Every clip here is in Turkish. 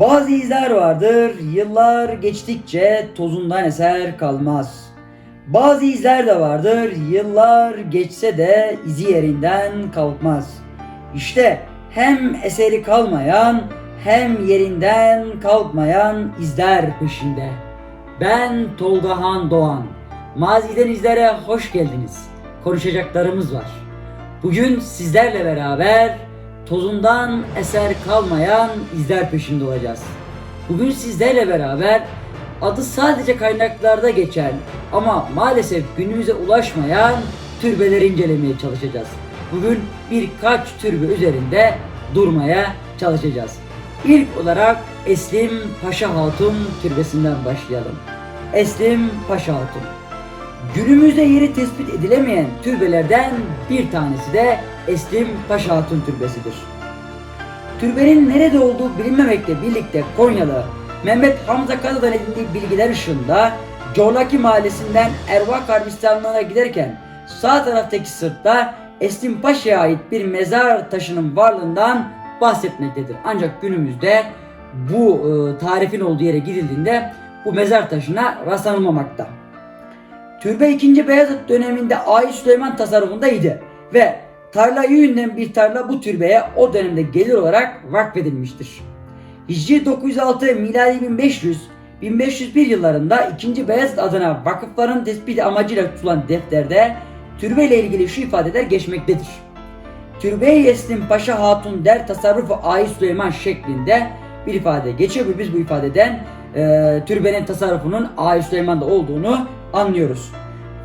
Bazı izler vardır, yıllar geçtikçe tozundan eser kalmaz. Bazı izler de vardır, yıllar geçse de izi yerinden kalkmaz. İşte hem eseri kalmayan hem yerinden kalkmayan izler peşinde. Ben Tolgahan Doğan. Maziden izlere hoş geldiniz. Konuşacaklarımız var. Bugün sizlerle beraber tozundan eser kalmayan izler peşinde olacağız. Bugün sizlerle beraber adı sadece kaynaklarda geçen ama maalesef günümüze ulaşmayan türbeleri incelemeye çalışacağız. Bugün birkaç türbe üzerinde durmaya çalışacağız. İlk olarak Eslim Paşa Hatun türbesinden başlayalım. Eslim Paşa Hatun. Günümüzde yeri tespit edilemeyen türbelerden bir tanesi de Eslim Paşa Hatun Türbesi'dir. Türbenin nerede olduğu bilinmemekle birlikte Konyalı Mehmet Hamza Kaza'dan edindiği bilgiler ışığında Corlaki mahallesinden Ervak Harbistanlığı'na giderken sağ taraftaki sırtta Eslim Paşa'ya ait bir mezar taşının varlığından bahsetmektedir. Ancak günümüzde bu e, tarifin olduğu yere gidildiğinde bu mezar taşına rastlanılmamakta. Türbe 2. Beyazıt döneminde Ay Süleyman tasarrufundaydı ve tarla yününden bir tarla bu türbeye o dönemde gelir olarak vakfedilmiştir. Hicri 906 miladi 1500 1501 yıllarında 2. Beyazıt adına vakıfların tespiti amacıyla tutulan defterde türbe ile ilgili şu ifadeler geçmektedir. Türbe-i Eslim Paşa Hatun der tasarrufu Ay Süleyman şeklinde bir ifade geçiyor. Biz bu ifadeden e, türbenin tasarrufunun Ay Süleyman'da olduğunu anlıyoruz.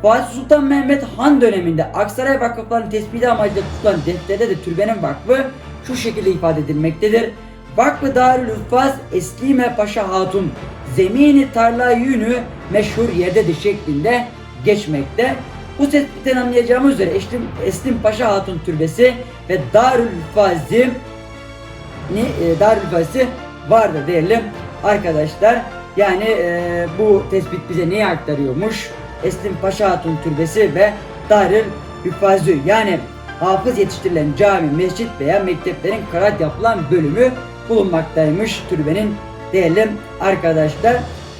Fatih Sultan Mehmet Han döneminde Aksaray vakıflarının tespiti amacıyla tutulan defterde de türbenin vakfı şu şekilde ifade edilmektedir. Vakfı Darül Hüffaz Eslime Paşa Hatun zemini tarla yünü meşhur yerdedir şeklinde geçmekte. Bu tespitten anlayacağımız üzere Eslim, Eslim Paşa Hatun Türbesi ve Darül Hüffaz'i e, Darül Hüffaz'i vardır değerli arkadaşlar. Yani e, bu tespit bize neyi aktarıyormuş? Eslim Paşa Hatun Türbesi ve Darül Hüffazı yani hafız yetiştirilen cami, mescit veya mekteplerin karat yapılan bölümü bulunmaktaymış türbenin değerli arkadaşlar.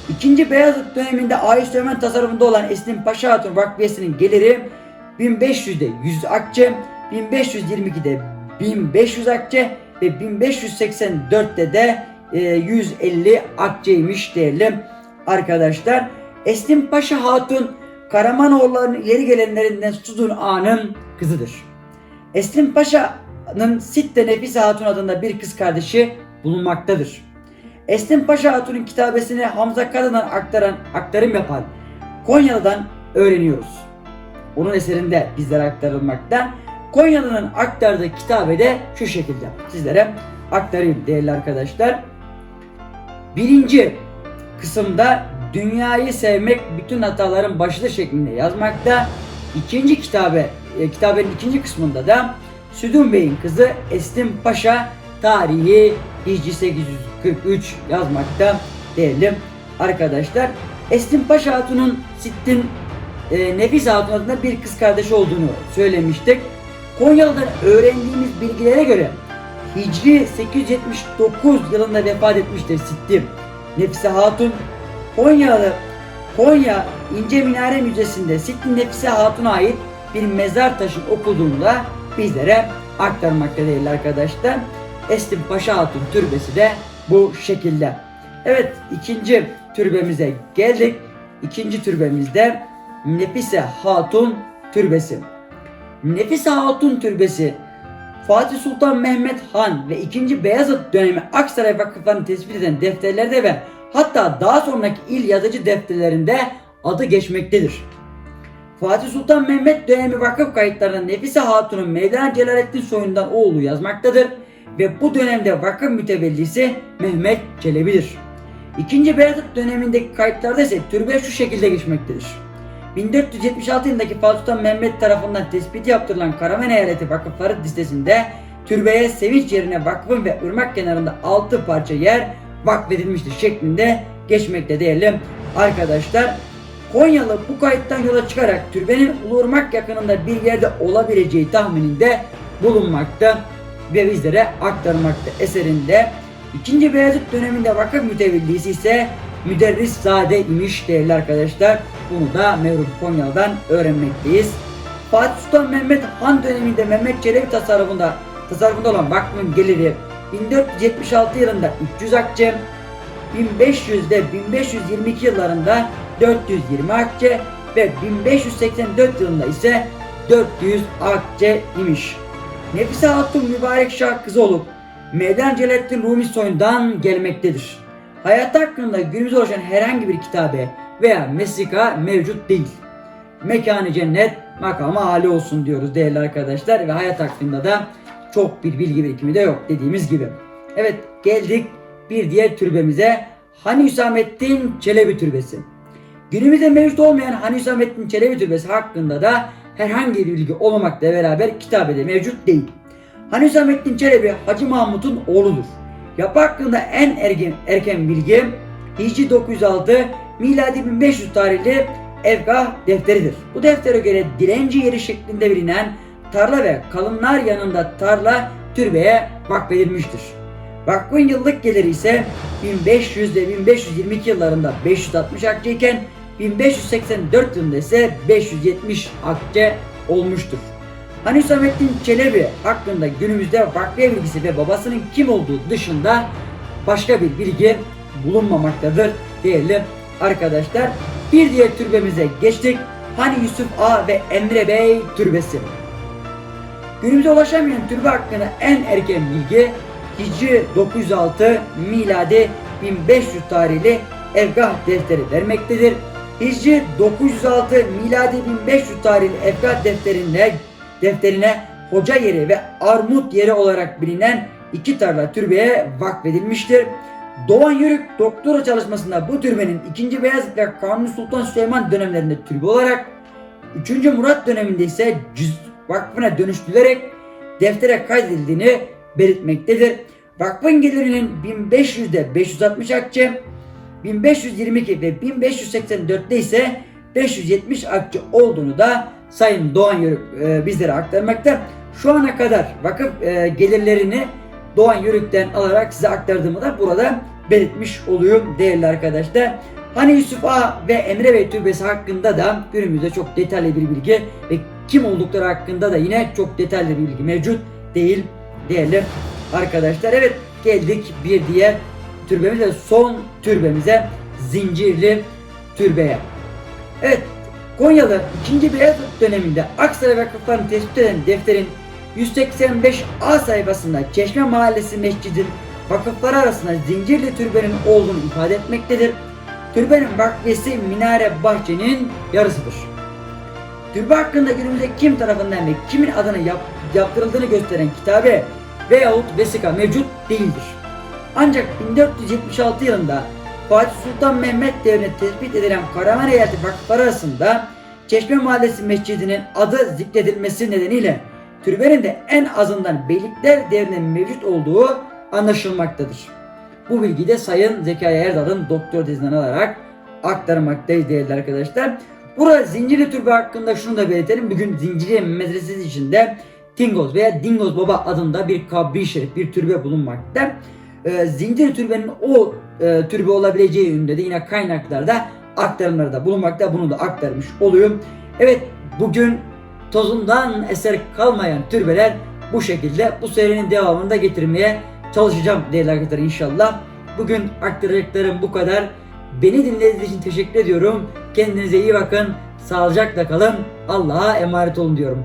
İkinci Beyazıt döneminde Ayı Süleyman tasarrufunda olan Eslim Paşa Hatun Vakfiyesi'nin geliri 1500'de 100 akçe, 1522'de 1500 akçe ve 1584'te de 150 akçeymiş değerli arkadaşlar. Eslim Paşa Hatun Karamanoğulları'nın ileri gelenlerinden Sudun Ağa'nın kızıdır. Eslim Paşa'nın Sitte Nefise Hatun adında bir kız kardeşi bulunmaktadır. Eslim Paşa Hatun'un kitabesini Hamza Kadın'dan aktaran, aktarım yapan Konyalı'dan öğreniyoruz. Onun eserinde bizlere aktarılmakta. Konyalı'nın aktardığı kitabede şu şekilde sizlere aktarayım değerli arkadaşlar. Birinci kısımda dünyayı sevmek bütün hataların başıdır şeklinde yazmakta. İkinci kitabe, e, kitabenin ikinci kısmında da Südün Bey'in kızı Eslim Paşa tarihi Hicri 843 yazmakta değerli arkadaşlar. Eslim Paşa Hatun'un Sittin e, Nefis Hatun adında bir kız kardeşi olduğunu söylemiştik. Konyalı'dan öğrendiğimiz bilgilere göre Hicri 879 yılında vefat etmiştir Sittim. Nefise Hatun Konyalı Konya İnce Minare Müzesi'nde Sittin Nefise Hatun'a ait bir mezar taşın okuduğunu da bizlere aktarmakta değerli arkadaşlar. Eslim Paşa Hatun türbesi de bu şekilde. Evet ikinci türbemize geldik. İkinci türbemizde Nefise Hatun Türbesi. Nefise Hatun Türbesi Fatih Sultan Mehmet Han ve 2. Beyazıt dönemi Aksaray vakıflarını tespit eden defterlerde ve hatta daha sonraki il yazıcı defterlerinde adı geçmektedir. Fatih Sultan Mehmet dönemi vakıf kayıtlarında Nefise Hatun'un Mevlana Celaleddin soyundan oğlu yazmaktadır ve bu dönemde vakıf mütevellisi Mehmet Çelebi'dir. İkinci Beyazıt dönemindeki kayıtlarda ise türbe şu şekilde geçmektedir. 1476 yılındaki Fatih Sultan Mehmet tarafından tespiti yaptırılan Karaman Eyaleti Vakıfları listesinde türbeye sevinç yerine vakfın ve ırmak kenarında 6 parça yer vakfedilmiştir şeklinde geçmekte değerli arkadaşlar. Konyalı bu kayıttan yola çıkarak türbenin Uluırmak yakınında bir yerde olabileceği tahmininde bulunmakta ve bizlere aktarmakta eserinde İkinci Beyazıt döneminde vakıf mütevellisi ise Müderris Zade imiş değerli arkadaşlar. Bunu da Mevlüt Konyalı'dan öğrenmekteyiz. Fatih Sultan Mehmet Han döneminde Mehmet Çelebi tasarrufunda tasarrufunda olan vakfın geliri 1476 yılında 300 akçe, 1500'de 1522 yıllarında 420 akçe ve 1584 yılında ise 400 akçe imiş. Nefise Hatun mübarek şah kızı olup Mevlana Celaleddin Rumi soyundan gelmektedir. Hayatı hakkında günümüzde oluşan herhangi bir kitabe veya mesika mevcut değil. Mekanı cennet, makamı âli olsun diyoruz değerli arkadaşlar ve hayat hakkında da çok bir bilgi birikimi de yok dediğimiz gibi. Evet geldik bir diğer türbemize Hani Hüsamettin Çelebi Türbesi. Günümüzde mevcut olmayan Hani Hüsamettin Çelebi Türbesi hakkında da herhangi bir bilgi olmamakla beraber kitabede mevcut değil. Hani Hüsamettin Çelebi Hacı Mahmut'un oğludur. Yapı hakkında en erken, erken bilgi Hicri 906 miladi 1500 tarihli Evgah defteridir. Bu deftere göre dilenci yeri şeklinde bilinen tarla ve kalınlar yanında tarla türbeye vakfedilmiştir. Vakfın yıllık geliri ise 1500 ile 1522 yıllarında 560 akçe iken 1584 yılında ise 570 akçe olmuştur. Hani Hüsamettin Çelebi hakkında günümüzde vakfiye bilgisi ve babasının kim olduğu dışında başka bir bilgi bulunmamaktadır değerli arkadaşlar. Bir diğer türbemize geçtik. Hani Yusuf A ve Emre Bey türbesi. Günümüze ulaşamayan türbe hakkında en erken bilgi Hicri 906 miladi 1500 tarihli Evgah defteri vermektedir. Hicri 906 miladi 1500 tarihli Evgah defterinde defterine hoca yeri ve armut yeri olarak bilinen iki tarla türbeye vakfedilmiştir. Doğan Yörük doktora çalışmasında bu türbenin 2. Beyazıt ve Kanuni Sultan Süleyman dönemlerinde türbe olarak 3. Murat döneminde ise cüz vakfına dönüştürülerek deftere kaydedildiğini belirtmektedir. Vakfın gelirinin 1500'de 560 akçe, 1522 ve 1584'te ise 570 akçe olduğunu da Sayın Doğan Yörük e, bizlere aktarmakta. Şu ana kadar vakıf e, gelirlerini Doğan Yörük'ten alarak size aktardığımı da burada belirtmiş oluyorum değerli arkadaşlar. Hani Yusuf A ve Emre Bey Türbesi hakkında da günümüzde çok detaylı bir bilgi ve kim oldukları hakkında da yine çok detaylı bir bilgi mevcut değil değerli arkadaşlar. Evet geldik bir diğer türbemize son türbemize Zincirli Türbe'ye. Evet Konyalı 2. Beyazıt döneminde Aksaray Vakıflarını tespit eden defterin 185A sayfasında Çeşme Mahallesi Mescidin vakıfları arasında Zincirli Türbe'nin olduğunu ifade etmektedir. Türbenin vakfesi minare bahçenin yarısıdır. Türbe hakkında günümüzde kim tarafından ve kimin adına yap, yaptırıldığını gösteren kitabe veyahut vesika mevcut değildir. Ancak 1476 yılında Fatih Sultan Mehmet devrinde tespit edilen Karaman Eyaleti vakıfları arasında Çeşme Mahallesi Mescidi'nin adı zikredilmesi nedeniyle türbenin de en azından Beylikler devrinde mevcut olduğu anlaşılmaktadır. Bu bilgiyi de Sayın Zekai Erdal'ın doktor tezinden alarak aktarmaktayız değerli arkadaşlar. Burada Zincirli Türbe hakkında şunu da belirtelim. Bugün Zincirli Medresesi içinde Tingoz veya Dingoz Baba adında bir kabri şerif, bir türbe bulunmakta. Ee, Zincirli Türbe'nin o e, türbe olabileceği yönünde de yine kaynaklarda aktarımlarda bulunmakta. Bunu da aktarmış oluyorum. Evet bugün tozundan eser kalmayan türbeler bu şekilde bu serinin devamında getirmeye çalışacağım değerli arkadaşlar inşallah. Bugün aktaracaklarım bu kadar. Beni dinlediğiniz için teşekkür ediyorum. Kendinize iyi bakın. Sağlıcakla kalın. Allah'a emanet olun diyorum.